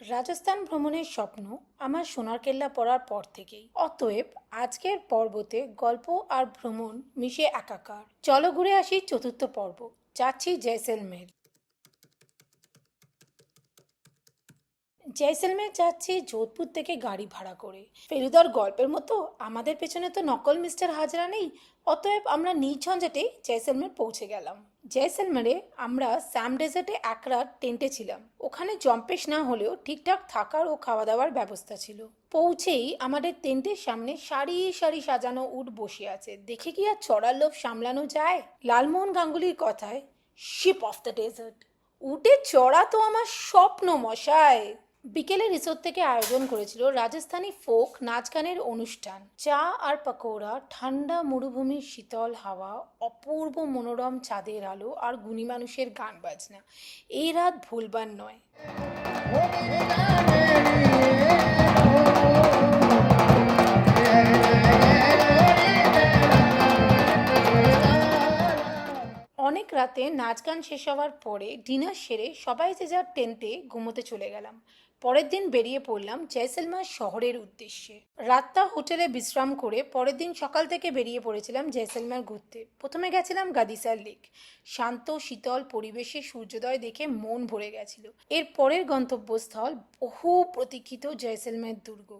রাজস্থান ভ্রমণের স্বপ্ন আমার সোনার কেল্লা পড়ার পর থেকেই। অতএব আজকের পর্বতে গল্প আর ভ্রমণ মিশে একাকার। চলো ঘুরে আসি চতুর্থ পর্ব। যাচ্ছি জয়সেলমের। জয়সেলমের যাচ্ছি যোধপুর থেকে গাড়ি ভাড়া করে। ফেলুদার গল্পের মতো আমাদের পেছনে তো নকল মিস্টার হাজরা নেই, অতএব আমরা নির্ঝঞ্ঝাটে জয়সেলমের পৌঁছে গেলাম। জয়সেলমেরে আমরা স্যাম ডেজার্টে এক রাত টেন্টে ছিলাম। ওখানে জম্পেশ না হলেও ঠিকঠাক থাকার ও খাওয়া দাওয়ার ব্যবস্থা ছিল। পৌঁছেই আমাদের টেন্টের সামনে সারি সারি সাজানো উট বসে আছে। দেখে কি আর চড়ার লোভ সামলানো যায়? লালমোহন গাঙ্গুলির কথায় শিপ অফ দ্য ডেজার্ট উটে চড়া তো আমার স্বপ্ন মশায় বিকেলে রিসোর্ট থেকে আয়োজন করেছিল রাজস্থানী ফোক নাচ গানের অনুষ্ঠান চা আর পাকোড়া ঠান্ডা মরুভূমির শীতল হাওয়া অপূর্ব মনোরম চাঁদের আলো আর গুণী মানুষের গান বাজনা এই রাত ভুলবার নয় অনেক রাতে নাচ গান শেষ হওয়ার পরে ডিনার সেরে সবাই যে যার টেন্টে ঘুমোতে চলে গেলাম। পরের দিন বেরিয়ে পড়লাম জয়সলমার শহরের উদ্দেশ্যে। রাতটা হোটেলে বিশ্রাম করে পরের দিন সকাল থেকে বেরিয়ে পড়েছিলাম জয়সলমার ঘুরতে। প্রথমে গেছিলাম গাদিসার লেক। শান্ত, শীতল পরিবেশে সূর্যোদয় দেখে মন ভরে গেছিল। এর পরের গন্তব্যস্থল বহু প্রতীক্ষিত জয়সলমের দুর্গ।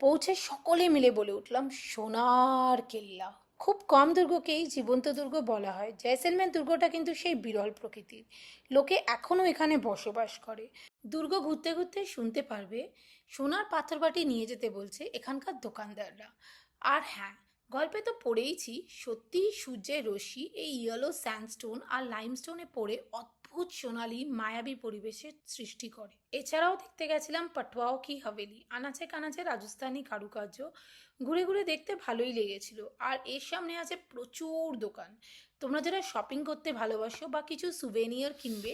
পৌঁছে সকলে মিলে বলে উঠলাম, সোনার কেল্লা। খুব কম দুর্গকেই জীবন্ত দুর্গ বলা হয়। জয়সেলমের দুর্গটা কিন্তু সেই বিরল প্রকৃতির। লোকে এখনও এখানে বসবাস করে। দুর্গ ঘুরতে ঘুরতে শুনতে পারবে, সোনার পাথরবাটি নিয়ে যেতে বলছে এখানকার দোকানদাররা। আর হ্যাঁ গল্পে তো পড়েইছি সত্যি সূর্যের রশ্মি, এই ইয়েলো স্যান্ডস্টোন আর লাইমস্টোনে পড়ে অদ্ভুত সোনালি মায়াবী পরিবেশের সৃষ্টি করে। এছাড়াও দেখতে গেছিলাম পটওয়াও কি হাভেলি। আনাচে কানাচে রাজস্থানী কারুকার্য ঘুরে ঘুরে দেখতে ভালোই লেগেছিল। আর এর সামনে আছে প্রচুর দোকান। তোমরা যারা শপিং করতে ভালোবাসো বা কিছু সুভেনিয়ার কিনবে,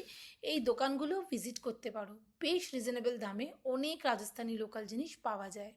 এই দোকানগুলো ভিজিট করতে পারো। বেশ রিজনেবল দামে অনেক রাজস্থানী লোকাল জিনিস পাওয়া যায়।